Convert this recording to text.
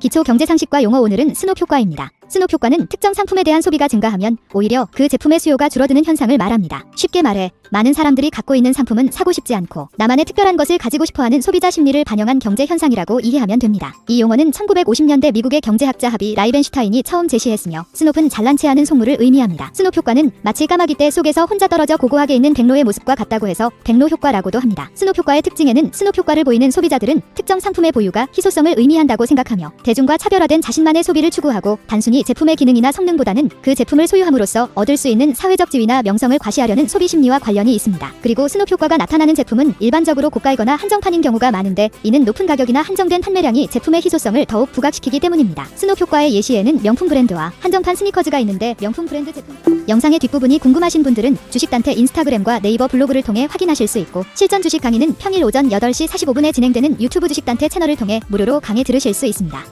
기초 경제 상식과 용어 오늘은 스놉 효과입니다. 스놉 효과는 특정 상품에 대한 소비가 증가하면 오히려 그 제품의 수요가 줄어드는 현상을 말합니다. 쉽게 말해 많은 사람들이 갖고 있는 상품은 사고 싶지 않고 나만의 특별한 것을 가지고 싶어하는 소비자 심리를 반영한 경제 현상이라고 이해하면 됩니다. 이 용어는 1950년대 미국의 경제학자 하비 라이벤슈타인이 처음 제시했으며 스놉은 잘난 체하는 속물을 의미합니다. 스놉 효과는 마치 까마귀 떼 속에서 혼자 떨어져 고고하게 있는 백로의 모습과 같다고 해서 백로 효과라고도 합니다. 스놉 효과의 특징에는 스놉 효과를 보이는 소비자들은 특정 상품의 보유가 희소성을 의미한다고 생각하며 대중과 차별화된 자신만의 소비를 추구하고 단순히 제품의 기능이나 성능보다는 그 제품을 소유함으로써 얻을 수 있는 사회적 지위나 명성을 과시하려는 소비 심리와 관련이 있습니다. 그리고 스놉 효과가 나타나는 제품은 일반적으로 고가이거나 한정판인 경우가 많은데 이는 높은 가격이나 한정된 판매량이 제품의 희소성을 더욱 부각시키기 때문입니다. 스놉 효과의 예시에는 명품 브랜드와 한정판 스니커즈가 있는데 명품 브랜드 제품 영상의 뒷부분이 궁금하신 분들은 주식단태 인스타그램과 네이버 블로그를 통해 확인하실 수 있고 실전 주식 강의는 평일 오전 8시 45분에 진행되는 유튜브 주식단태 채널을 통해 무료로 강의 들으실 수 있습니다.